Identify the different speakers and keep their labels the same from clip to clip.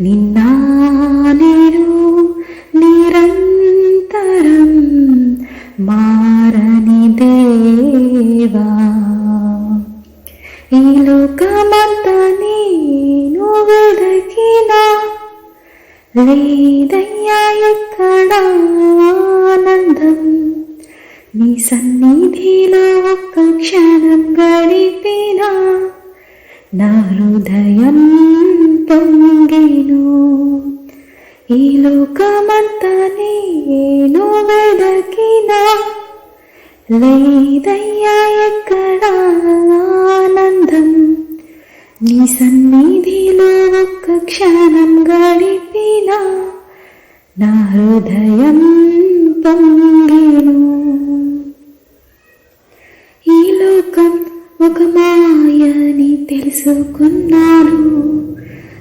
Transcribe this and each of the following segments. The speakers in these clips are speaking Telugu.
Speaker 1: నిన్నా నేడు నిరంతరం మారని దేవా ఈ లోకమంతా నేను వెదకినా లేదయ్యా ఎక్కడ ఆనందం నీ సన్నిధిలో ఒక్క క్షణం గడిపిన నా హృదయం నేను. ఈ లోకమంతా నేను వెదకినా లేదయ్యా ఎక్కడ ఆనందం. నీ సన్నిధిలో ఒక్క క్షణం గడిపిన నా హృదయం పొంగిను. ఈ లోకం ఒక మాయని తెలుసుకున్నాను.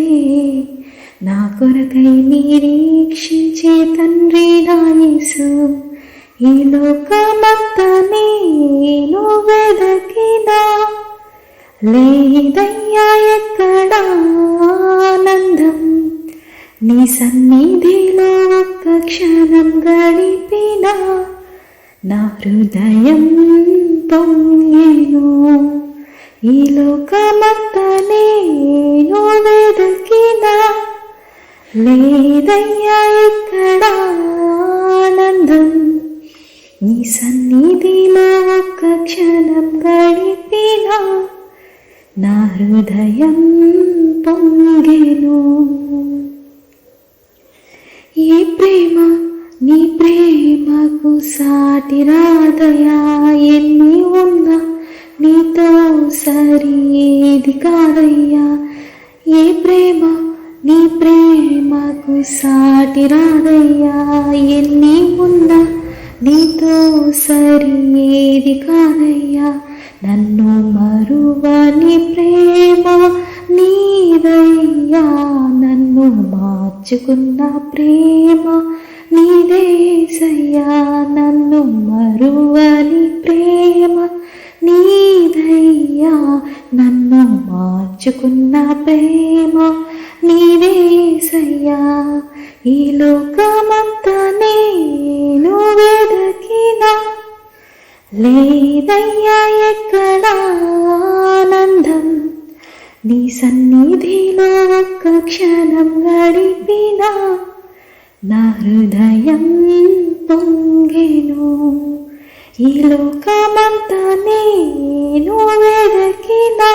Speaker 1: నేనైతే నా కొరకై నిరీక్షించే తండ్రి నా యేసు. ఈ లోకమంతా నేను వెదకినా లేదయ్యా ఎక్కడ ఆనందం. నీ సన్నిధిలో ఒక్క క్షణం గడిపిన నా హృదయం ఈ లోకమంతనే నేను వెదకినా లేదయ్యా ఇక్కడ ఆనందం. నీ సన్నిధిలో ఒక్క క్షణం గడిపిన నా హృదయం పొంగెను. ఈ ప్రేమ నీ ప్రేమకు సాటి రాదయా ఎన్ని నీతో ఏది కాదయ్యా? ఏ ప్రేమ? నీ ప్రేమకు సాటి రాదయ్యా. ఎన్ని ఉందా నీతో సరి ఏది కాదయ్యా? నన్ను మరువని ప్రేమ నీదయ్యా. నన్ను మార్చుకున్న ప్రేమ నీదేసయ్యా నన్ను మరువని ప్రేమ నీదయ్యా నన్ను మార్చుకున్న ప్రేమ నీవేసయ్యా. ఈ లోకమంతా నేను వెదకినా లేదయ్యా ఎక్కడ ఆనందం. నీ సన్నిధిలో ఒక్క క్షణం గడిపిన నా హృదయం పొంగెను. ఈ లోకమంతా నేను వెదకినా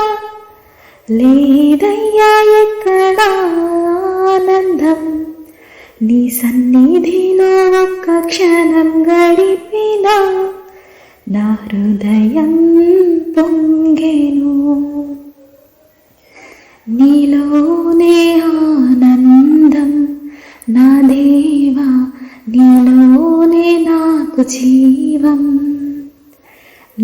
Speaker 1: లేదయ్యా ఎక్కడ ఆనందం. నీ సన్నిధిలో ఒక్క క్షణం గడిపిన నా హృదయం పొంగెను. నీలోనే ఆనందం నా దేవా నీలోనే నాకు జీవం.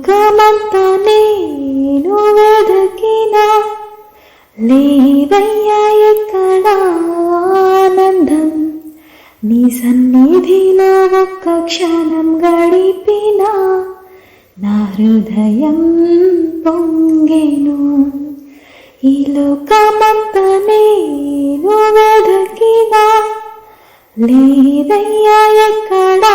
Speaker 1: లోకమంతా నేను వెదకిన లేదయ్యా ఎక్కడ ఆనందం. నీ సన్నిధిలో ఒక్క క్షణం గడిపిన నా హృదయం పొంగెను. ఈ లోకమంతా నేను వెదకిన లేదయ్యా ఎక్కడా